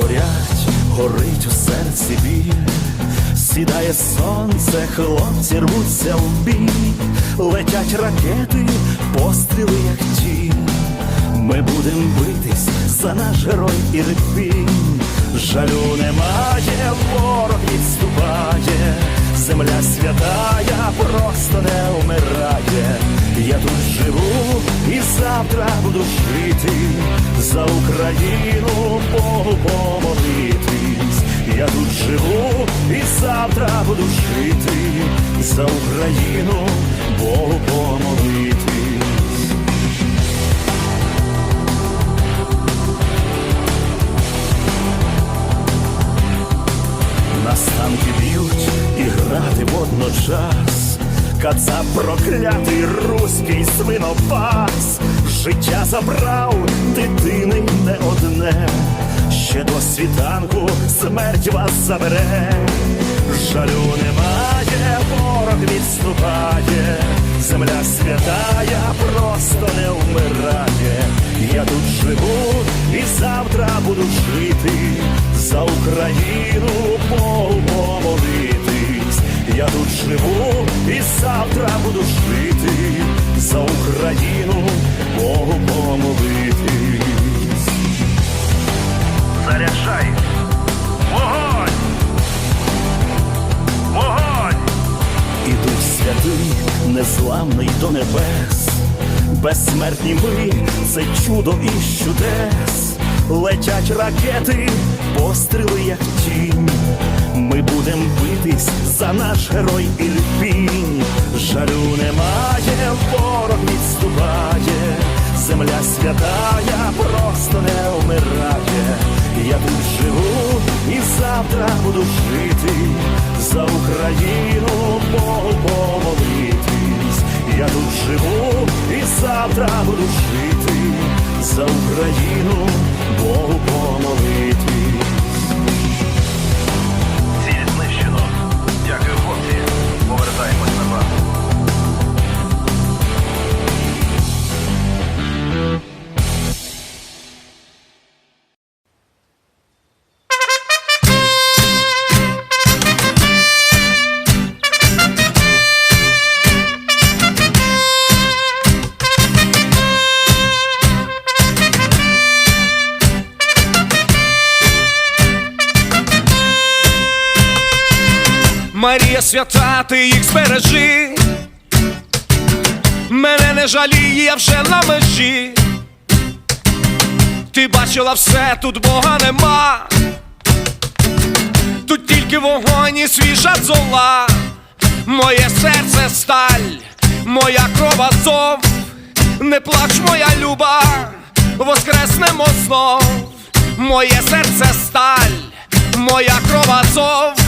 горять, горить у серці біль, сідає сонце, хлопці рвуться в бій, летять ракети, постріли, як тінь. Ми будем битись за наш герой Ірпінь. Жалю немає, ворог відступає, земля святая просто не вмирає. Я тут живу і завтра буду жити за Україну Богу помолитись. Я тут живу і завтра буду жити за Україну Богу помолитись. Нас б'ють і грати водночас. Кацап проклятий руський свинопас, життя забрав дитини не одне, ще до світанку смерть вас забере, жалю немає, ворог відступає, земля святая просто не вмирає. Я тут живу і завтра буду жити за Україну помолитись. Я тут живу і завтра буду жити за Україну Богу помолитись. Заряджай! Вогонь! Вогонь! Ідуть святий, незламний до небес, безсмертні ми, це чудо і чудес, летять ракети, постріли, як тінь. Ми будем битись за наш герой Ірпінь. Жалю немає, ворог відступає, земля святая просто не вмирає. Я тут живу і завтра буду жити за Україну Богу помолитись. Я тут живу і завтра буду жити за Україну Марія свята, ти їх збережи. Мене не жаліє, я вже на межі. Ти бачила все, тут Бога нема. Тут тільки вогонь і свіжа зола. Моє серце сталь, моя кров азов. Не плач, моя люба, воскреснемо знов. Моє серце сталь, моя кров азов.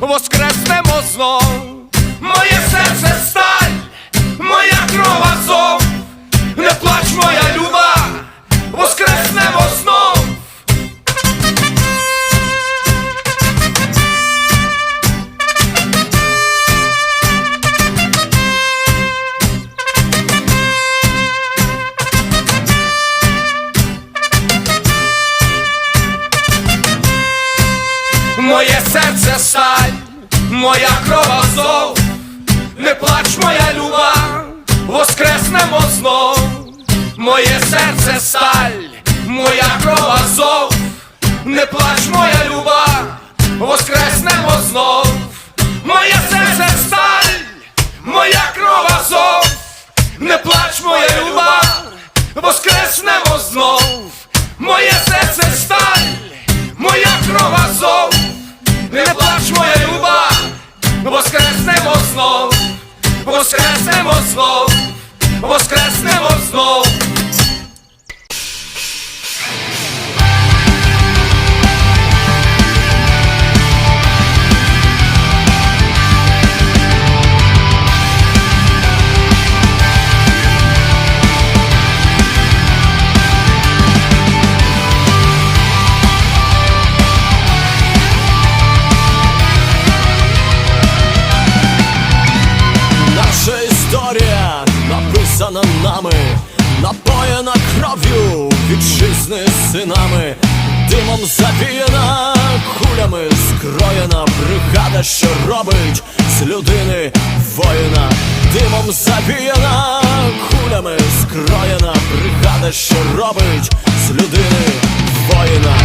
воскреснемо знов. Моє серце сталь, моя кров азов. Не плач, моя люба, воскреснемо знов. Моя крова зов, Не плач, моя люба, воскреснемо знов. Моє серце сталь, моя крова зов, Не плач, моя люба, воскреснемо знов. Моє серце бригада, що робить з людини воїна, димом завіяна, кулями скроєна. Бригада, що робить з людини воїна.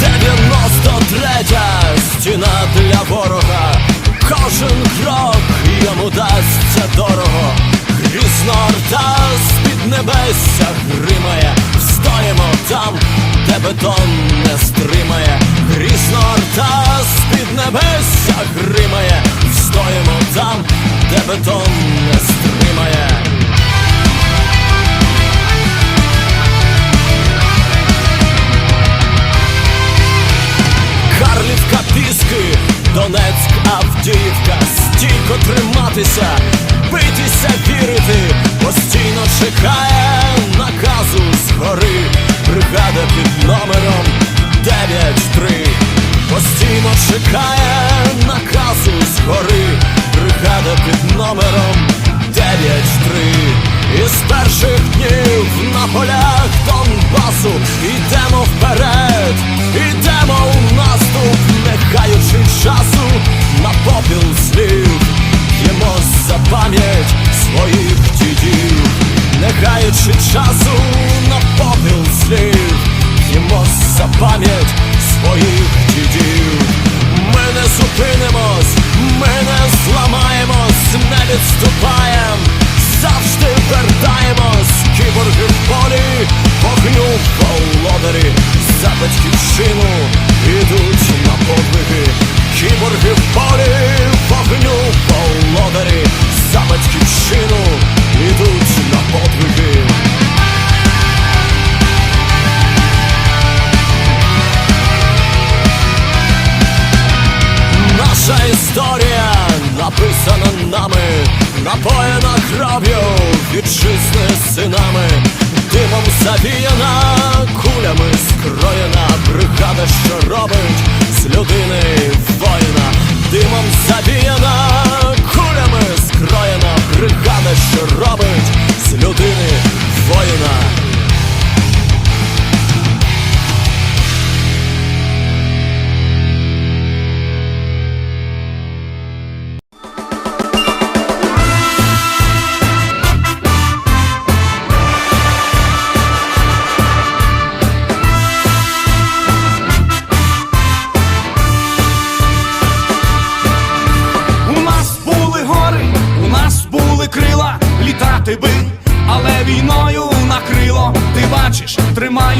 Дев'яносто третя стіна для ворога, кожен крок йому дасться дорого, небесся гримає, встоїмо там, де бетон не стримає, грізно орда з-під небесся гримає, встоїмо там, де бетон не стримає. Карлівка, Піски, Донецьк, Авдіївка, стійко триматися, битися, вірити, постійно чекає наказу згори, бригада під номером 9-3 постійно чекає наказу згори, бригада під номером 9-3 Із перших днів на полях Донбасу Йдемо вперед, йдемо у наступ, не часу на попіл не відступаєм, завжди вертаємось, кіборги в полі, вогню володарі, за батьківщину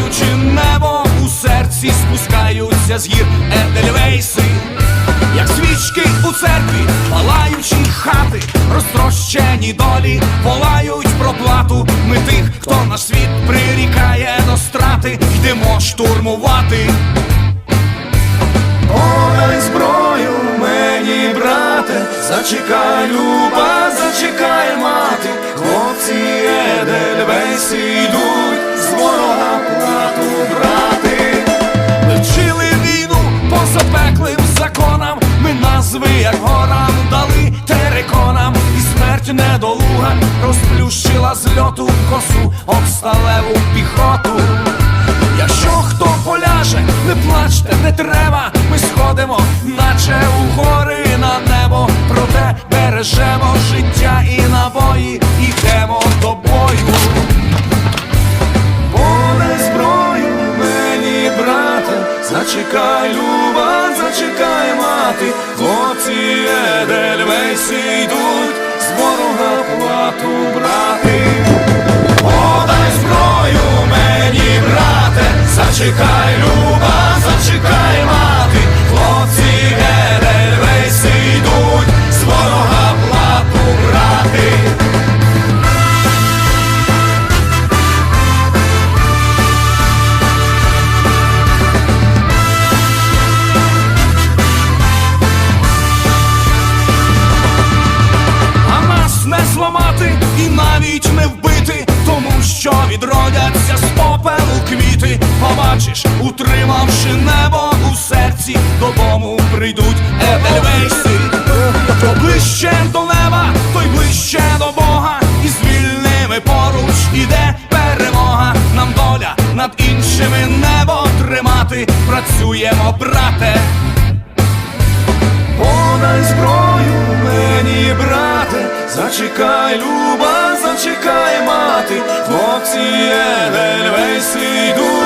тримаючи небо у серці, спускаються з гір Едельвейси, як свічки у церкві, палаючі хати, розтрощені долі, волають про плату. Ми тих, хто наш світ прирікає до страти, йдемо штурмувати. Подай зброю мені, брате, зачекай, люба, зачекай, мати, хлопці Едельвейси брати. Вчили війну по запеклим законам, ми назви, як горам, дали териконам, і смерть недолуга розплющила з льоту косу об сталеву піхоту. Якщо хто поляже, не плачте, не треба, ми сходимо, наче у гори на небо, проте бережемо життя і набої, йдемо до бою. Зачекай, люба, зачекай, мати, хлопці Едельвейси йдуть з ворога плату і навіть не вбити, тому що відродяться з попелу квіти. Побачиш, утримавши небо у серці, додому прийдуть Едельвейси. Хто ближче до неба, той ближче до Бога, і з вільними поруч іде перемога. Нам доля над іншими небо тримати. Працюємо, брате. Подай зброю мені, брате, зачекай, люба, зачекай, мати, хлопці Едельвейси йдуть